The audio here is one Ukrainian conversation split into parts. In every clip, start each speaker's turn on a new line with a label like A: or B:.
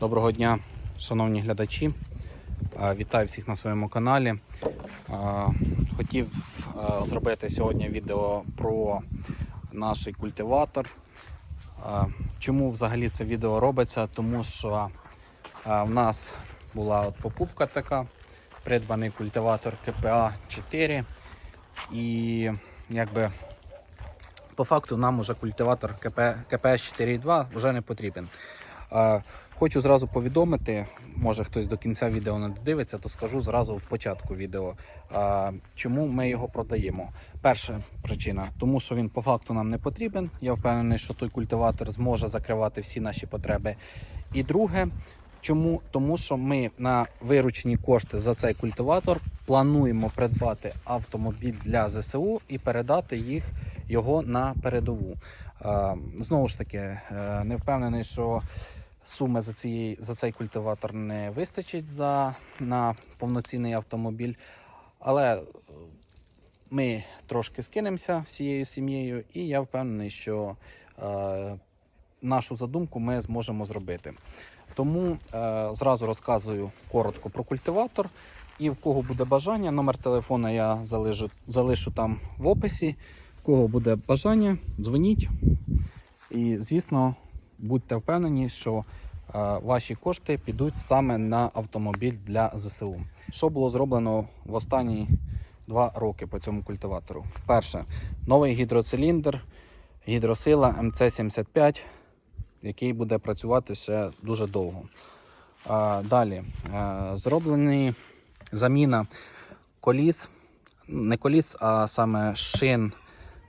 A: Доброго дня, шановні глядачі. Е, Вітаю всіх на своєму каналі. Е, Хотів е, зробити сьогодні відео про наш культиватор. Чому взагалі це відео робиться? Тому що в нас була от покупка така, придбаний культиватор КПА 4. І якби по факту нам уже культиватор КП, КПС 4.2 вже не потрібен. Хочу зразу повідомити, може хтось до кінця відео не додивиться, то скажу зразу в початку відео, чому ми його продаємо. Перша причина, тому що він по факту нам не потрібен. Я впевнений, що той культиватор зможе закривати всі наші потреби. І друге, чому? Тому що ми на виручені кошти за цей культиватор плануємо придбати автомобіль для ЗСУ і передати їх його на передову. Знову ж таки, е, не впевнений, що суми за, цієї, за цей культиватор не вистачить за, на повноцінний автомобіль. Але е, ми трошки скинемося всією сім'єю, і я впевнений, що е, нашу задумку ми зможемо зробити. Тому е, зразу розказую коротко про культиватор. І в кого буде бажання, номер телефона я залишу, залишу там в описі. В кого буде бажання, дзвоніть. І, звісно, будьте впевнені, що е, ваші кошти підуть саме на автомобіль для ЗСУ. Що було зроблено в останні два роки по цьому культиватору? Перше, новий гідроциліндр, гідросила МЦ-75, який буде працювати ще дуже довго. Е, Далі е, зроблені заміна коліс, не коліс, а саме шин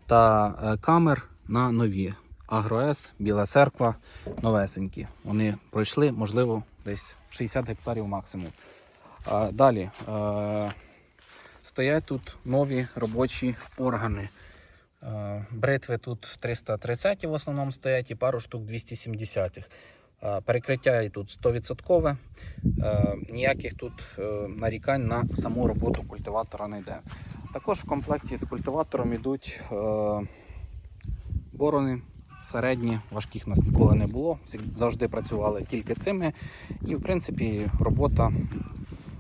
A: та камер на нові. Агроес, Біла церква, новесенькі. Вони пройшли, можливо, десь 60 гектарів максимум. А, Далі е, стоять тут нові робочі органи. Е, Бритви тут 330 в основному стоять і пару штук 270-х. Е, Перекриття тут 100%. Е, Ніяких тут нарікань на саму роботу культиватора не йде. Також в комплекті з культиватором йдуть борони середні, важких нас ніколи не було. Завжди працювали тільки цими. І, в принципі, робота,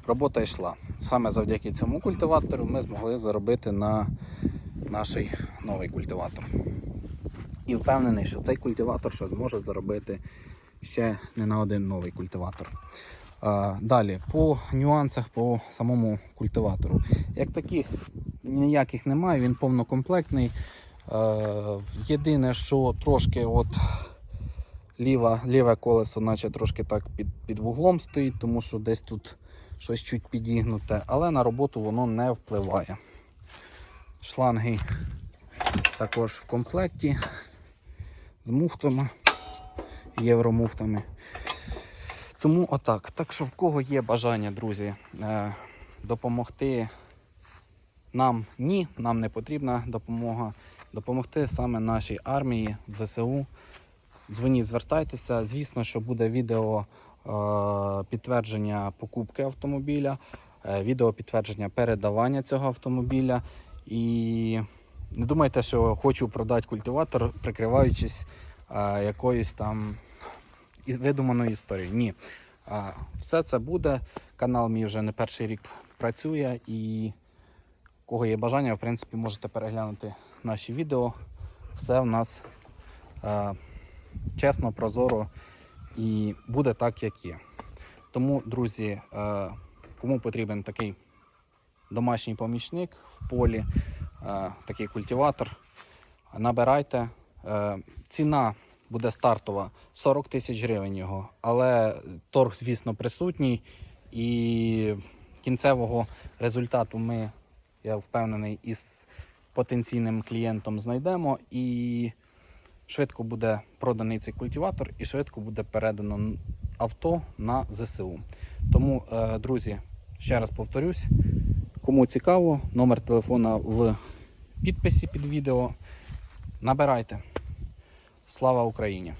A: робота йшла. Саме завдяки цьому культиватору ми змогли заробити на наш новий культиватор. І впевнений, що цей культиватор ще зможе заробити ще не на один новий культиватор. Далі, по нюансах по самому культиватору. Як таких ніяких немає, він повнокомплектний. Е, Єдине, що трошки от ліве, ліве колесо, наче трошки так під, під вуглом стоїть, тому що десь тут щось чуть підігнуте, але на роботу воно не впливає. Шланги також в комплекті з муфтами, євромуфтами. Тому отак. Так що в кого є бажання, друзі, е, допомогти нам ні, нам не потрібна допомога. Допомогти саме нашій армії, ЗСУ. Дзвоніть, звертайтеся. Звісно, що буде відео е, підтвердження покупки автомобіля, е, відео підтвердження передавання цього автомобіля. І не думайте, що хочу продати культиватор, прикриваючись е, якоюсь там видуманою історією. Ні. Все це буде. Канал мій вже не перший рік працює і кого є бажання, в принципі, можете переглянути наші відео. Все в нас е, чесно, прозоро і буде так, як є. Тому, друзі, е, кому потрібен такий домашній помічник в полі, е, такий культиватор, набирайте. Е, ціна буде стартова 40 тисяч гривень його, але торг, звісно, присутній. І кінцевого результату ми, я впевнений, із потенційним клієнтом знайдемо. І швидко буде проданий цей культиватор і швидко буде передано авто на ЗСУ. Тому, е, друзі, ще раз повторюсь, кому цікаво, номер телефона в підписі під відео. Набирайте. Слава Україні!